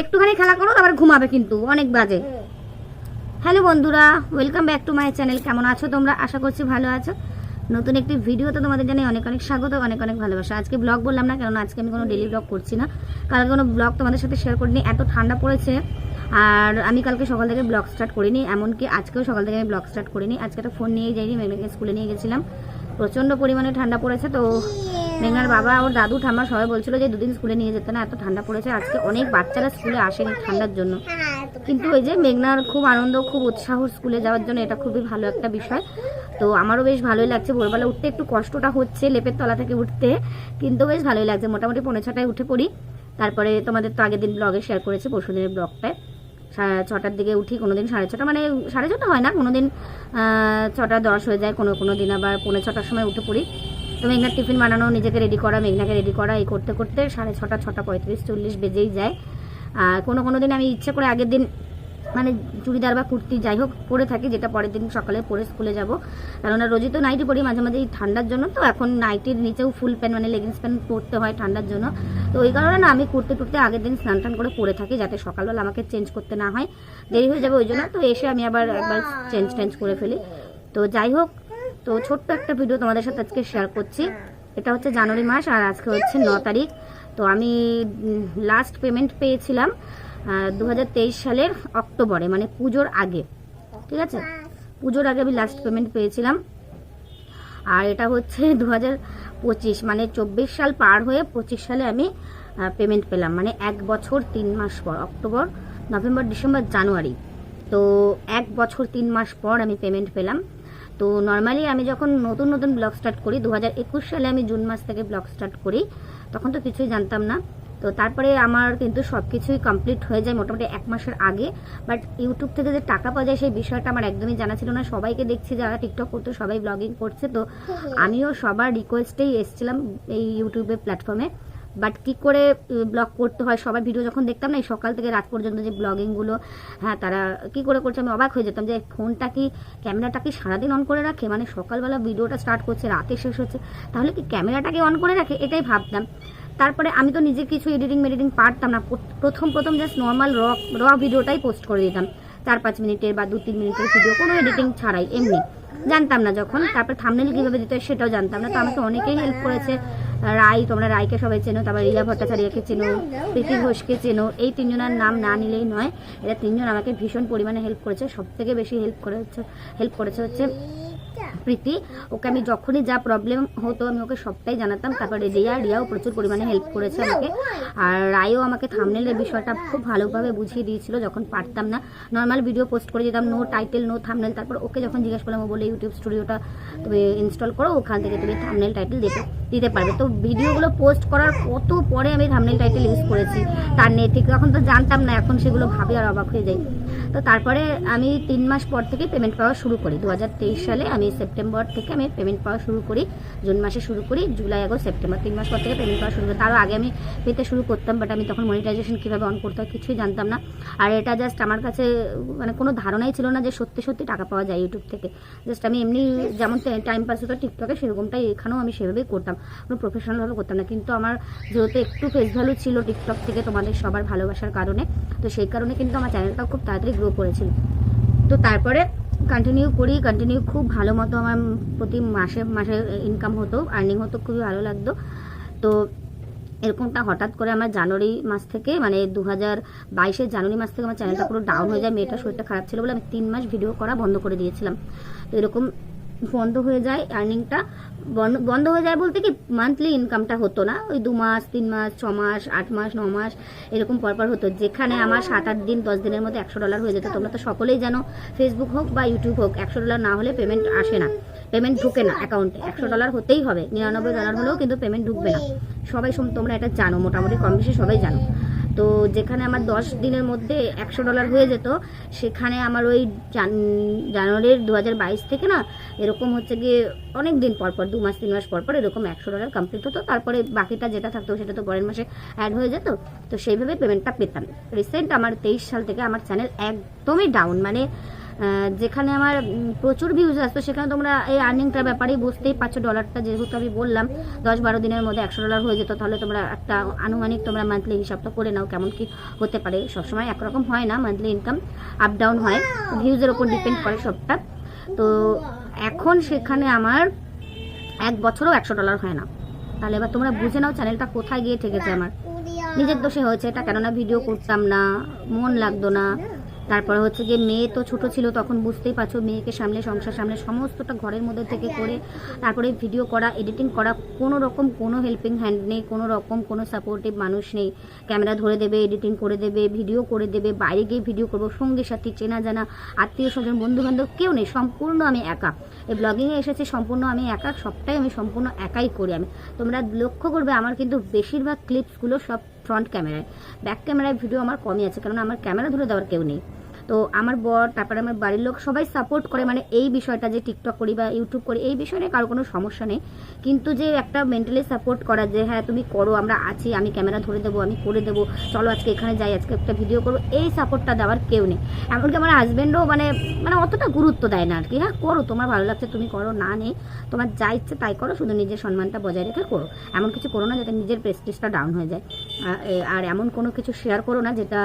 একটুখানি খেলা করো আবার ঘুমাবে কিন্তু অনেক বাজে। হ্যালো বন্ধুরা welcome back to my channel কেমন আছো তোমরা? আশা করছি ভালো আছো। নতুন একটি ভিডিওতে তোমাদের জানাই অনেক অনেক স্বাগত অনেক অনেক ভালোবাসা। আজকে ব্লগ বললাম না কারণ আজকে আমি কোনো ডেলি ব্লগ করছি না। কালকে কোনো ব্লগ তোমাদের সাথে শেয়ার করিনি এত ঠান্ডা পড়েছে। আর আমি কালকে সকাল থেকে ব্লগ স্টার্ট করিনি এমনকি আজকেও সকাল থেকে আমি ব্লগ স্টার্ট করিনি। আজকে একটা ফোন নিয়ে যাইনি মেঘনাকে স্কুলে নিয়ে গেছিলাম। প্রচণ্ড পরিমাণে ঠান্ডা পড়েছে তো মেঘনার বাবা, ওর দাদু, ঠাম্মা সবাই বলছিল যে দুদিন স্কুলে নিয়ে যেতে না, এত ঠান্ডা পড়েছে, আজকে অনেক বাচ্চারা স্কুলে আসেনি ঠান্ডার জন্য। কিন্তু ওই যে মেঘনার খুব আনন্দ, খুব উৎসাহ স্কুলে যাওয়ার জন্য, এটা খুবই ভালো একটা বিষয়। তো আমারও বেশ ভালোই লাগছে, ভোরবেলা উঠতে একটু কষ্টটা হচ্ছে লেপের তলা থেকে উঠতে, কিন্তু বেশ ভালোই লাগছে। মোটামুটি পৌনে ছটায় উঠে পড়ি। তারপরে তোমাদের তো আগের দিন ব্লগে শেয়ার করেছি পরশু দিনের ব্লগটায় ছটার দিকে উঠি কোনো দিন সাড়ে ছটা মানে সাড়ে ছটা হয় না কোনো দিন ছটা দশ হয়ে যায়, কোনো কোনো দিন আবার পৌনে ছটার সময় উঠে পড়ি। তো মেঘনার টিফিন বানানো নিজেকে রেডি করা মেঘনাকে রেডি করা এই করতে করতে সাড়ে ছটা ছটা পঁয়ত্রিশ, চল্লিশ বেজেই যায়। আর কোনো কোনো দিন আমি ইচ্ছে করে আগের দিন মানে চুড়িদার বা কুর্তি যাই হোক পরে থাকি, যেটা পরের দিন সকালে পরে স্কুলে যাব। কারণ রোজই তো নাইটি পরি মাঝে মাঝে ঠান্ডার জন্য। তো এখন নাইটির নিচেও ফুল প্যান্ট মানে লেগিংস প্যান্ট পরতে হয় ঠান্ডার জন্য। তো ওই কারণে না, আমি কুর্তি টুর্তি আগের দিন স্নান টান করে পরে থাকি, যাতে সকালবেলা আমাকে চেঞ্জ করতে না হয়। দেরি হয়ে যাবে ওই জন্য। তো এসে আমি আবার একবার চেঞ্জ টেঞ্জ করে ফেলি। তো যাই হোক তো ছোট্ট একটা ভিডিও তোমাদের সাথে আজকে শেয়ার করছি। এটা হচ্ছে জানুয়ারি মাস আর আজকে হচ্ছে ন তারিখ। তো আমি লাস্ট পেমেন্ট পেয়েছিলাম দু হাজার তেইশ সালের অক্টোবরে মানে পুজোর আগে। ঠিক আছে? পুজোর আগে আমি লাস্ট পেমেন্ট পেয়েছিলাম। আর এটা হচ্ছে দু পঁচিশ মানে চব্বিশ সাল পার হয়ে পঁচিশ সালে আমি পেমেন্ট পেলাম। মানে এক বছর তিন মাস পর, অক্টোবর, নভেম্বর, ডিসেম্বর, জানুয়ারি। তো এক বছর তিন মাস পর আমি পেমেন্ট পেলাম। তো নর্মালি আমি যখন নতুন নতুন ব্লগ স্টার্ট করি দু হাজার একুশ সালে আমি জুন মাস থেকে ব্লগ স্টার্ট করি তখন তো কিছুই জানতাম না। তো তারপরে আমার কিন্তু সব কিছুই কমপ্লিট হয়ে যায় মোটামুটি এক মাসের আগে। বাট ইউটিউব থেকে যে টাকা পাওয়া যায় সেই বিষয়টা আমার একদমই জানা ছিল না। সবাইকে দেখছি যারা টিকটক করতো সবাই ব্লগিং করছে। তো আমিও সবার রিকোয়েস্টেই এসেছিলাম এই ইউটিউবের প্ল্যাটফর্মে বাট কি করে ব্লগ করতে হয়, সবাই ভিডিও যখন দেখতাম না, এই সকাল থেকে রাত পর্যন্ত যে ব্লগিংগুলো হ্যাঁ তারা কি করে করছে, আমি অবাক হয়ে যেতাম যে ফোনটা কি ক্যামেরাটা কি সারাদিন অন করে রাখে? মানে সকালবেলা ভিডিওটা স্টার্ট করছে, রাতে শেষ হচ্ছে, তাহলে কি ক্যামেরাটাকে অন করে রাখে? এটাই ভাবতাম। তারপরে আমি তো নিজে কিছু এডিটিং মেডিটিং পারতাম না, প্রথম প্রথম জাস্ট নর্মাল র র ভিডিওটাই পোস্ট করে দিতাম। চার, পাঁচ মিনিটের বা দু, তিন মিনিটের ভিডিও কোনো এডিটিং ছাড়াই, এমনি। জানতাম না যখন, তারপর থামনেল কীভাবে দিতে হয় সেটাও জানতাম না, তো আমাকে অনেকেই হেল্প করেছে। রাই, তোমরা রায়কে সবাই চেনো, তারপর রিয়া ভট্টাচার্যকে চেনো, প্রীতি ঘোষকে চেনো, এই তিনজনের নাম না নিলেই নয়, এরা তিনজন আমাকে ভীষণ পরিমাণে হেল্প করেছে সব থেকে বেশি হেল্প করে হেল্প করেছে হচ্ছে প্রীতি ওকে আমি যখনই যা প্রবলেম হতো আমি ওকে সবটাই জানাতাম। তারপরে রিয়া, রিয়াও প্রচুর পরিমাণে হেল্প করেছে আমাকে। আর রায়ও আমাকে থামনেলের বিষয়টা খুব ভালোভাবে বুঝিয়ে দিয়েছিল যখন পারতাম না। নর্মাল ভিডিও পোস্ট করে দিতাম নো টাইটেল নো থামনেল তারপর ওকে যখন জিজ্ঞেস করলাম, ও বলে ইউটিউব স্টুডিওটা তুমি ইনস্টল করো, ওখান থেকে তুমি থামনেল টাইটেল দিতে দিতে পারবে। তো ভিডিওগুলো পোস্ট করার কত পরে আমি থামনেল টাইটেল ইউজ করেছি, তার নেই ঠিক তখন তো জানতাম না, এখন সেগুলো ভাবি আর অবাক হয়ে যাই। তো তারপরে আমি তিন মাস পর থেকে পেমেন্ট পাওয়া শুরু করি। দু হাজার তেইশ সালে আমি সেপ্টেম্বর থেকে আমি পেমেন্ট পাওয়া শুরু করি, জুন মাসে শুরু করি, জুলাই, আগস্ট, সেপ্টেম্বর, তিন মাস পর থেকে পেমেন্ট পাওয়া শুরু করি। তারও আগে আমি পেতে শুরু করতাম বাট আমি তখন মনিটাইজেশন কীভাবে অন করতে হয় কিছুই জানতাম না। আর এটা জাস্ট আমার কাছে মানে কোনো ধারণাই ছিল না যে সত্যি সত্যি টাকা পাওয়া যায় ইউটিউব থেকে। জাস্ট আমি এমনি যেমন টাইম পাস হতো টিকটকে সেরকমটাই এখানেও আমি সেভাবেই করতাম। কোনো প্রফেশনালভাবে করতাম না। কিন্তু আমার যেহেতু একটু ফেস ভ্যালু ছিল টিকটক থেকে তোমাদের সবার ভালোবাসার কারণে, তো সেই কারণে কিন্তু আমার চ্যানেলটাও খুব তাড়াতাড়ি গ্রো করেছিল। তো তারপরে কন্টিনিউ করি কন্টিনিউ খুব ভালো মতো আমার প্রতি মাসে মাসে ইনকাম হতো আর্নিং হতো, খুবই ভালো লাগতো। তো এরকমটা হঠাৎ করে আমার জানুয়ারি মাস থেকে মানে দু হাজার বাইশের জানুয়ারি মাস থেকে আমার চ্যানেলটা পুরো ডাউন হয়ে যায়, মেয়েটার শরীরটা খারাপ ছিল বলে আমি তিন মাস ভিডিও করা বন্ধ করে দিয়েছিলাম। তো এরকম বন্ধ হয়ে যায় আর্নিংটা বন্ধ হয়ে যায় বলতে কি মান্থলি ইনকামটা হতো না। ওই দু মাস, তিন মাস, ছ মাস, আট মাস, ন মাস, এরকম পরপর হতো। যেখানে আমার সাত, আট দিন, দশ দিনের মধ্যে একশো ডলার হয়ে যেত। তোমরা তো সকলেই জানো ফেসবুক হোক বা ইউটিউব হোক, একশো ডলার না হলে পেমেন্ট আসে না। পেমেন্ট ঢুকে না অ্যাকাউন্টে একশো ডলার হতেই হবে। নিরানব্বই ডলার হলেও কিন্তু পেমেন্ট ঢুকবে না। সবাই তোমরা এটা জানো, মোটামুটি কম বেশি সবাই জানো। তো যেখানে আমার দশ দিনের মধ্যে একশো ডলার হয়ে যেত, সেখানে আমার ওই জান- জানুয়ারির দু হাজার বাইশ থেকে না, এরকম হচ্ছে গিয়ে অনেক দিন পর পর, দু মাস, তিন মাস পর পর এরকম একশো ডলার কমপ্লিট হতো। তারপরে বাকিটা যেটা থাকতো সেটা তো পরের মাসে অ্যাড হয়ে যেত। তো সেইভাবে পেমেন্টটা পেতাম। রিসেন্ট আমার তেইশ সাল থেকে আমার চ্যানেল একদমই ডাউন মানে যেখানে আমার প্রচুর ভিউজ আসতো, সেখানে তোমরা এই আর্নিংটার ব্যাপারেই বুঝতেই পারছ ডলারটা যেহেতু আমি বললাম, দশ বারো দিনের মধ্যে একশো ডলার হয়ে যেত, তাহলে তোমরা একটা আনুমানিক তোমরা মান্থলি হিসাবটা করে নাও, কেমন কি হতে পারে, সবসময় একরকম হয় না মান্থলি ইনকাম আপ ডাউন হয় ভিউজের ওপর ডিপেন্ড করে সবটা। তো এখন সেখানে আমার এক বছরও একশো ডলার হয় না। তাহলে এবার তোমরা বুঝে নাও চ্যানেলটা কোথায় গিয়ে ঠেকেছে আমার। নিজের দোষে হয়েছে এটা, কেননা ভিডিও করতাম না, মন লাগতো না। তারপরে হচ্ছে যে মেয়ে তো ছোট ছিল, তখন বুঝতেই পারছ মেয়েকে সামলে, সংসার সামলে, সমস্তটা ঘরের মধ্যে থেকে করে তারপরে ভিডিও করা এডিটিং করা, কোনো রকম কোনো হেল্পিং হ্যান্ড নেই, কোনো রকম কোনো সাপোর্টিভ মানুষ নেই। ক্যামেরা ধরে দেবে এডিটিং করে দেবে ভিডিও করে দেবে, বাইরে গিয়ে ভিডিও করব, সঙ্গী সাথী, চেনা জানা, আত্মীয় স্বজন, বন্ধুবান্ধব কেউ নেই, সম্পূর্ণ আমি একা। এই ব্লগিংয়ে এসেছি, সম্পূর্ণ আমি একা, সবটাই আমি সম্পূর্ণ একাই করি আমি। তোমরা লক্ষ্য করবে, আমার কিন্তু বেশিরভাগ ক্লিপসগুলো সব ফ্রন্ট ক্যামেরায় ব্যাক ক্যামেরায় ভিডিও আমার কমই আছে কারণ আমার ক্যামেরা ধরে দেওয়ার কেউ নেই। তো আমার বর, তারপরে আমার বাড়ির লোক সবাই সাপোর্ট করে মানে এই বিষয়টা যে টিকটক করি বা ইউটিউব করি, এই বিষয়ে কারও কোনো সমস্যা নেই। কিন্তু যে একটা মেন্টালি সাপোর্ট করা যে হ্যাঁ তুমি করো, আমরা আছি, আমি ক্যামেরা ধরে দেবো, আমি করে দেবো, চলো আজকে এখানে যাই, আজকে একটা ভিডিও করব, এই সাপোর্টটা দেওয়ার কেউ নেই। এমনকি আমার হাজব্যান্ডও মানে মানে অতটা গুরুত্ব দেয় না আর কি হ্যাঁ করো, তোমার ভালো লাগছে, তুমি করো, না নেই, তোমার যা ইচ্ছে তাই করো, শুধু নিজের সম্মানটা বজায় রেখে করো। এমন কিছু করো না যাতে নিজের প্রেস্টিজটা ডাউন হয়ে যায়। আর এমন কোনো কিছু শেয়ার করো না যেটা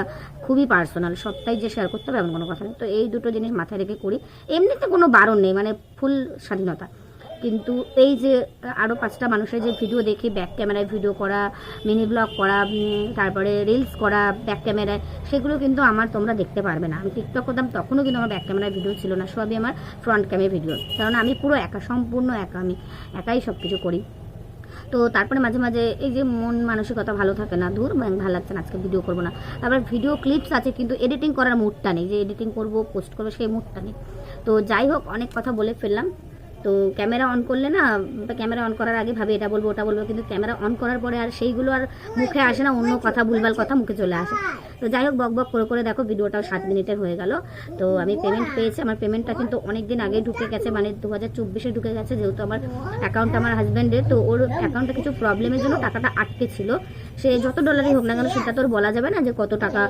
খুবই পার্সোনাল সবটাই যে শেয়ার করতে হবে এমন কোনো কথা নেই। তো এই দুটো জিনিস মাথায় রেখে করি। এমনিতে কোনো বারণ নেই মানে ফুল স্বাধীনতা। কিন্তু এই যে আরও পাঁচটা মানুষের যে ভিডিও দেখি ব্যাক ক্যামেরায় ভিডিও করা মিনি ব্লগ করা তারপরে রিলস করা ব্যাক ক্যামেরায় সেগুলো কিন্তু আমার তোমরা দেখতে পারবে না। আমি টিকটক করতাম, তখনও কিন্তু আমার ব্যাক ক্যামেরায় ভিডিও ছিল না, সবই আমার ফ্রন্ট ক্যামেরা ভিডিও কারণ আমি পুরো একা, সম্পূর্ণ একা আমি, একাই সব কিছু করি। তো তারপরে মাঝে মাঝে এই যে মন মানসিকতা ভালো থাকে না দূর ভালো লাগছে না, আজকে ভিডিও করব না। তারপর ভিডিও ক্লিপস আছে, কিন্তু এডিটিং করার মুডটা নেই, যে এডিটিং করব পোস্ট করব, সেই মুডটা নেই। তো যাই হোক, অনেক কথা বলে ফেললাম। তো ক্যামেরা অন করলে না ক্যামেরা অন করার আগে ভাবে, এটা বলব, ওটা বলব, কিন্তু ক্যামেরা অন করার পরে আর সেইগুলো আর মুখে আসে না, অন্য কথা, ভুলভাল কথা মুখে চলে আসে। তো যাই হোক, বক বক করে করে দেখো ভিডিওটাও সাত মিনিটের হয়ে গেল। তো আমি পেমেন্ট পেয়েছি। আমার পেমেন্টটা কিন্তু অনেক দিন আগে ঢুকে গেছে মানে দু হাজার চব্বিশে ঢুকে গেছে, যেহেতু আমার অ্যাকাউন্ট আমার হাজব্যান্ডের তো ওর অ্যাকাউন্টে কিছু প্রবলেমের জন্য টাকাটা আটকে ছিল। সে যত ডলারই হোক না কেন, সেটা তো বলা যাবে না যে কত টাকা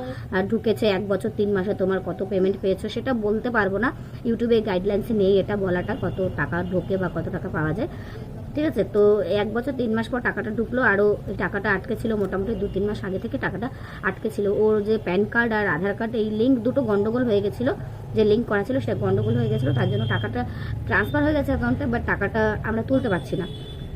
ঢুকেছে এক বছর, তিন মাসে তোমার কত পেমেন্ট পেয়েছ, সেটা বলতে পারব না। ইউটিউবে গাইডলাইন্সে নেই, এটা বলাটা কত টাকা ঢোকে বা কত টাকা পাওয়া যায়। ঠিক আছে? তো এক বছর তিন মাস পর টাকাটা ঢুকলো, আরও এই টাকাটা আটকে ছিল মোটামুটি দু তিন মাস আগে থেকে টাকাটা আটকে ছিল। ওর যে প্যান কার্ড আর আধার কার্ড, এই লিঙ্ক দুটো গন্ডগোল হয়ে গেছিল, যে লিঙ্ক করা ছিল সেটা গন্ডগোল হয়ে গেছিল, তার জন্য টাকাটা ট্রান্সফার হয়ে গেছে অ্যাকাউন্টে বাট টাকাটা আমরা তুলতে পারছি না।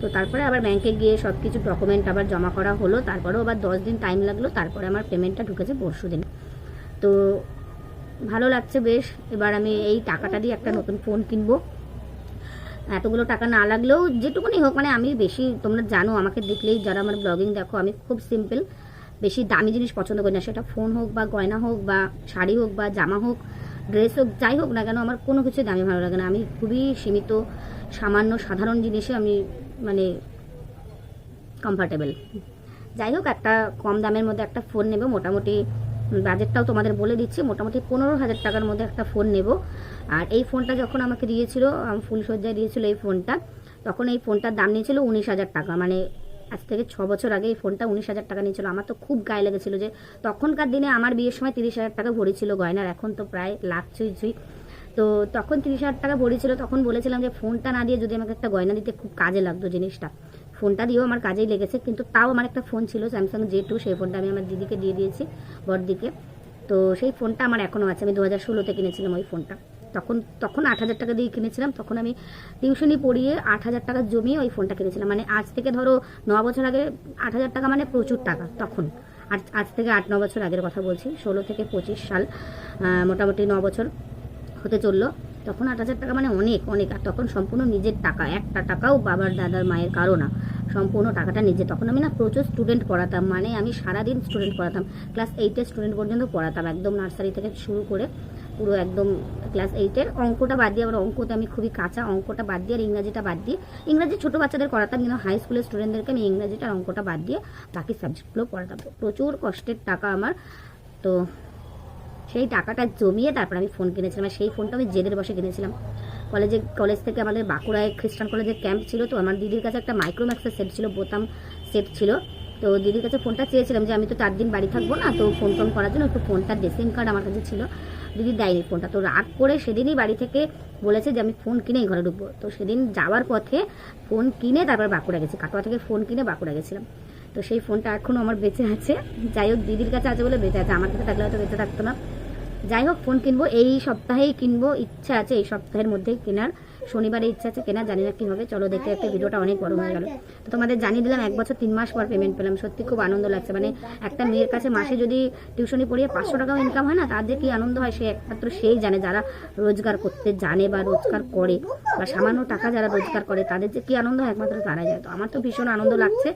তো তারপরে আবার ব্যাংকে গিয়ে সব কিছু ডকুমেন্ট আবার জমা করা হলো, তারপরেও আবার দশ দিন টাইম লাগল, তারপরে আমার পেমেন্টটা ঢুকেছে পরশু দিন। তো ভালো লাগছে বেশ, এবার আমি এই টাকাটা দিয়ে একটা নতুন ফোন কিনবো। এতগুলো টাকা না লাগলেও যেটুকুনি হোক মানে আমি বেশি, তোমরা জানো, আমাকে দেখলেই যারা আমার ব্লগিং দেখো, আমি খুব সিম্পল বেশি দামি জিনিস পছন্দ করি না। সেটা ফোন হোক বা গয়না হোক বা শাড়ি হোক বা জামা হোক ড্রেস হোক, যাই হোক না কেন, আমার কোনো কিছু দামি ভালো লাগে না। আমি খুবই সীমিত, সামান্য, সাধারণ জিনিসে আমি মানে কমফর্টেবল যাই হোক, একটা কম দামের মধ্যে একটা ফোন নেব, মোটামুটি বাজেটটাও তোমাদের বলে দিচ্ছি। মোটামুটি পনেরো হাজার টাকার মধ্যে একটা ফোন নেব। আর এই ফোনটা যখন আমাকে দিয়েছিল ফুলসজ্জায় দিয়েছিল এই ফোনটা তখন এই ফোনটার দাম নিয়েছিল উনিশ হাজার টাকা। মানে আজ থেকে ছ বছর আগে এই ফোনটা উনিশ হাজার টাকা নিয়েছিল। আমার তো খুব গায়ে লেগেছিল যে, তখনকার দিনে আমার বিয়ের সময় তিরিশ হাজার টাকা ভরি ছিল গয়নার, এখন তো প্রায় লাখ ছুঁই ছুঁই। তো তখন তিরিশ হাজার টাকা ভরি ছিল তখন বলেছিলাম যে ফোনটা না দিয়ে যদি আমাকে একটা গয়না দিতে খুব কাজে লাগতো জিনিসটা। ফোনটা দিয়েও আমার কাজেই লেগেছে, কিন্তু তাও আমার একটা ফোন ছিল স্যামসাং জে টু সেই ফোনটা আমি আমার দিদিকে দিয়ে দিয়েছি, বড়দিকে। তো সেই ফোনটা আমার এখনও আছে, আমি দু হাজার ষোলোতে কিনেছিলাম ওই ফোনটা। তখন তখন আট হাজার টাকা দিয়ে কিনেছিলাম, তখন আমি টিউশনি পড়িয়ে আট হাজার টাকা জমিয়ে ওই ফোনটা কিনেছিলাম। মানে আজ থেকে ধরো ন বছর আগে, আট হাজার টাকা মানে প্রচুর টাকা তখন। আজ আজ থেকে আট, ন বছর আগের কথা বলছি, ষোলো থেকে পঁচিশ সাল মোটামুটি ন বছর হতে চলল। তখন আট হাজার টাকা মানে অনেক অনেক। আর তখন সম্পূর্ণ নিজের টাকা, একটা টাকাও বাবার দাদার মায়ের কারও না। সম্পূর্ণ টাকাটা নিজে। তখন আমি না প্রচুর স্টুডেন্ট পড়াতাম মানে আমি সারাদিন স্টুডেন্ট পড়াতাম। ক্লাস এইটের স্টুডেন্ট পর্যন্ত পড়াতাম, একদম নার্সারি থেকে শুরু করে পুরো একদম ক্লাস এইটের অঙ্কটা বাদ দিয়ে আবার অঙ্কতে আমি খুবই কাঁচা, অঙ্কটা বাদ দিয়ে আর ইংরাজিটা বাদ দিয়ে। ইংরাজি ছোটো বাচ্চাদের করাতাম কিন্তু হাই স্কুলের স্টুডেন্টদেরকে আমি ইংরাজিটা অঙ্কটা বাদ দিয়ে বাকি সাবজেক্টগুলো পড়াতাম। প্রচুর কষ্টের টাকা আমার। তো সেই টাকাটা জমিয়ে তারপর আমি ফোন কিনেছিলাম। আর সেই ফোনটা আমি জেদের বসে কিনেছিলাম। কলেজে কলেজ থেকে আমাদের বাঁকুড়ায় খ্রিস্টান কলেজের ক্যাম্প ছিল তো, আমার দিদির কাছে একটা মাইক্রোম্যাক্সের সেট ছিল, বোতাম সেট ছিল। তো দিদির কাছে ফোনটা চেয়েছিলাম যে, আমি তো চার দিন বাড়ি থাকব না, তো ফোন টোন করার জন্য একটু ফোনটা সিম কার্ড আমার কাছে ছিল। দিদি দেয়নি ফোনটা তো রাগ করে সেদিনই বাড়ি থেকে বলেছে যে, আমি ফোন কিনেই ঘরে ঢুকবো। তো সেদিন যাওয়ার পথে ফোন কিনে তারপর বাঁকুড়া গেছি। কাটোয়া থেকে ফোন কিনে বাঁকুড়া গেছিলাম। তো সেই ফোনটা এখনও আমার বেঁচে আছে। যাই হোক, দিদির কাছে আছে বলে বেঁচে আছে। আমার কাছে থাকলে হয়তো বেঁচে থাকতো না। যাই হোক ফোন কিনবো। এই সপ্তাহেই কিনবো। ইচ্ছা আছে এই সপ্তাহের মধ্যেই কেনার। শনিবারে ইচ্ছা আছে কেনা জানি না কি হবে চলো দেখতে দেখতে ভিডিওটা অনেক বড় হয়ে গেল। তো তোমাদের জানিয়ে দিলাম, এক বছর তিন মাস পর পেমেন্ট পেলাম। সত্যি খুব আনন্দ লাগছে। মানে একটা মেয়ের কাছে মাসে যদি টিউশনি পড়িয়ে পাঁচশো টাকাও ইনকাম হয় না, তার যে কি আনন্দ হয়, সে একমাত্র সেই জানে। যারা রোজগার করতে জানে বা রোজগার করে বা সামান্য টাকা যারা রোজগার করে, তাদের যে কি আনন্দ হয়, একমাত্র তারা যায় তো আমার তো ভীষণ আনন্দ লাগছে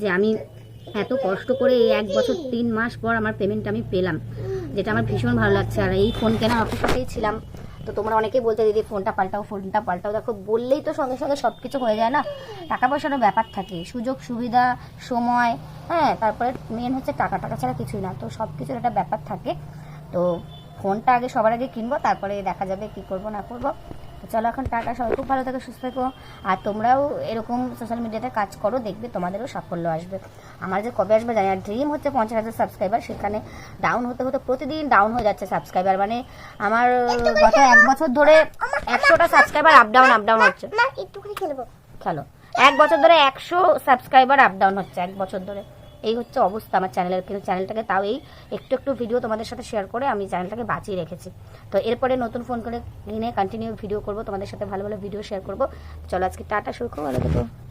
যে আমি এত কষ্ট করে এই এক বছর তিন মাস পর আমার পেমেন্ট আমি পেলাম। যেটা আমার ভীষণ ভালো লাগছে। আর এই ফোন কেনার অপেক্ষাতেই ছিলাম। তো তোমরা অনেকেই বলতে দিদি ফোনটা পাল্টাও ফোনটা পাল্টাও। দেখো, বললেই তো সঙ্গে সঙ্গে সব কিছু হয়ে যায় না? টাকা পয়সারও ব্যাপার থাকে। সুযোগ, সুবিধা, সময় হ্যাঁ তারপরে মেন হচ্ছে টাকা। টাকা ছাড়া কিছুই না। তো সব কিছুর একটা ব্যাপার থাকে। তো ফোনটা আগে সবার আগে কিনবো, তারপরে দেখা যাবে কি করব, না করব। তো চলো এখন টাটা সবাই খুব ভালো থেকো সুস্থ থেকো। আর তোমরাও এরকম সোশ্যাল মিডিয়াতে কাজ করো দেখবে তোমাদেরও সাফল্য আসবে। আমার যে কবে আসবে জানি আর ড্রিম হচ্ছে পঞ্চাশ হাজার সাবস্ক্রাইবার সেখানে ডাউন হতে হতে প্রতিদিন ডাউন হয়ে যাচ্ছে সাবস্ক্রাইবার মানে আমার গত এক বছর ধরে একশোটা subscriber up down up down হচ্ছে। খেলো। এক বছর ধরে একশো সাবস্ক্রাইবার আপ ডাউন হচ্ছে এক বছর ধরে। এই হচ্ছে অবস্থা আমার চ্যানেলের কিন্তু চ্যানেলটাকে তাও এই একটু একটু ভিডিও তোমাদের সাথে শেয়ার করে আমি চ্যানেলটাকে বাঁচিয়ে রেখেছি। তো এরপরে নতুন ফোন করে কিনে কন্টিনিউ ভিডিও করব, তোমাদের সাথে ভালো ভালো ভিডিও শেয়ার করব। চলো আজকে টাটা, শুরু করো ভালো থেকো।